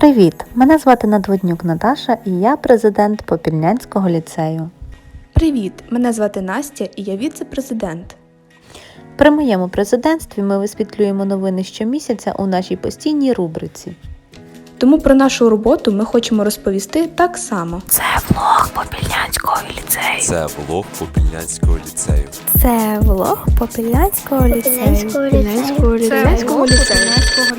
Привіт! Мене звати Надводнюк Наташа і я президент Попільнянського ліцею. Привіт! Мене звати Настя і я віце-президент. При моєму президентстві ми висвітлюємо новини щомісяця у нашій постійній рубриці. Тому про нашу роботу ми хочемо розповісти так само. Це влог Попільнянського ліцею. Це влог Попільнянського ліцею. Це влог Попільнянського ліцею. Попільнянського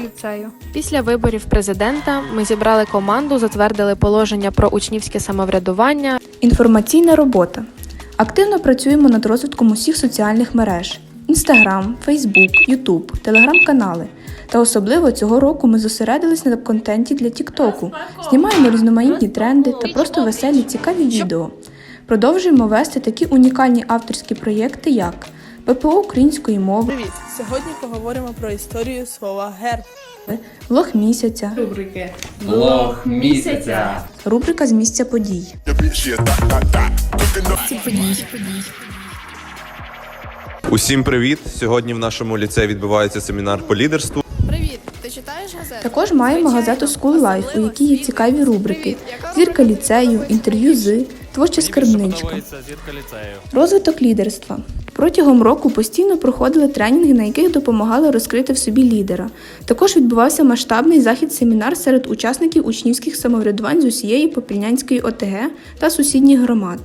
ліцею. Після виборів президента ми зібрали команду, затвердили положення про учнівське самоврядування. Інформаційна робота. Активно працюємо над розвитком усіх соціальних мереж: Інстаграм, Фейсбук, Ютуб, телеграм-канали. Та особливо цього року ми зосередились на контенті для Тіктоку. Знімаємо різноманітні тренди та просто веселі цікаві відео. Продовжуємо вести такі унікальні авторські проєкти, як ППО української мови, Привіт! Сьогодні поговоримо про історію слова герб. влог місяця, Влог місяця. рубрика з місця подій. Усім привіт! Сьогодні в нашому ліцеї відбувається семінар по лідерству. Привіт, ти читаєш газету? Також маємо газету School Life, у якій є цікаві рубрики: зірка ліцею, інтерв'ю з творча скарбничка. Розвиток лідерства. Протягом року постійно проходили тренінги, на яких допомагали розкрити в собі лідера. Також відбувався масштабний захід-семінар серед учасників учнівських самоврядувань з усієї Попільнянської ОТГ та сусідніх громад.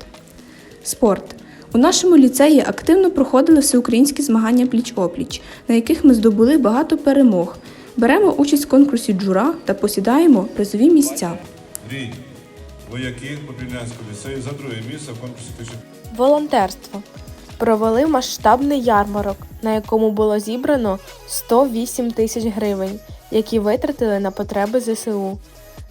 Спорт. У нашому ліцеї активно проходили всеукраїнські змагання пліч-опліч, на яких ми здобули багато перемог. Беремо участь в конкурсі джура та посідаємо призові місця. Вояки Попільнянського ліцею за друге місце в конкурсі тисяч. Волонтерство. Провели масштабний ярмарок, на якому було зібрано 108 тисяч гривень, які витратили на потреби ЗСУ.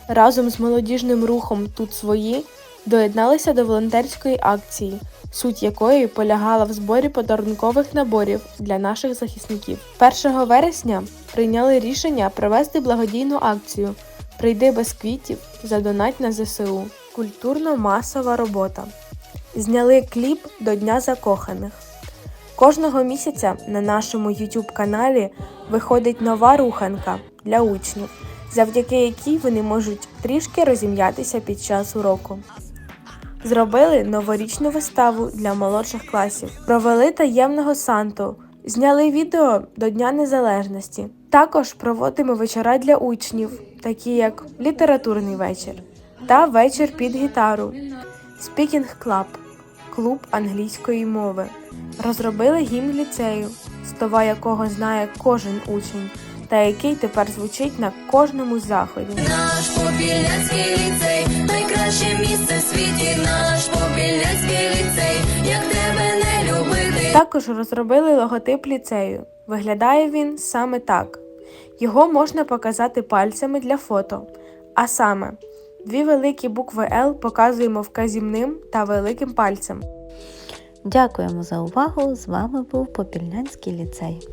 Разом з молодіжним рухом Тут свої доєдналися до волонтерської акції, суть якої полягала в зборі подарункових наборів для наших захисників. 1 вересня прийняли рішення провести благодійну акцію Прийди без квітів, задонать на ЗСУ. Культурно-масова робота. Зняли кліп до Дня закоханих. Кожного місяця на нашому YouTube каналі виходить нова руханка для учнів, завдяки якій вони можуть трішки розім'ятися під час уроку. Зробили новорічну виставу для молодших класів, провели таємного санту, зняли відео до Дня Незалежності. Також проводимо вечора для учнів, такі як літературний вечір та вечір під гітару, Speaking Club – клуб англійської мови. Розробили гімн ліцею, слова якого знає кожен учень, та який тепер звучить на кожному заході. Наш Попільнянський ліцей, найкраще місце в світі, наш Попільнянський ліцей, як тебе не любити. Також розробили логотип ліцею. Виглядає він саме так. Його можна показати пальцями для фото. А саме, дві великі букви Л показуємо вказівним та великим пальцем. Дякуємо за увагу! З вами був Попільнянський ліцей.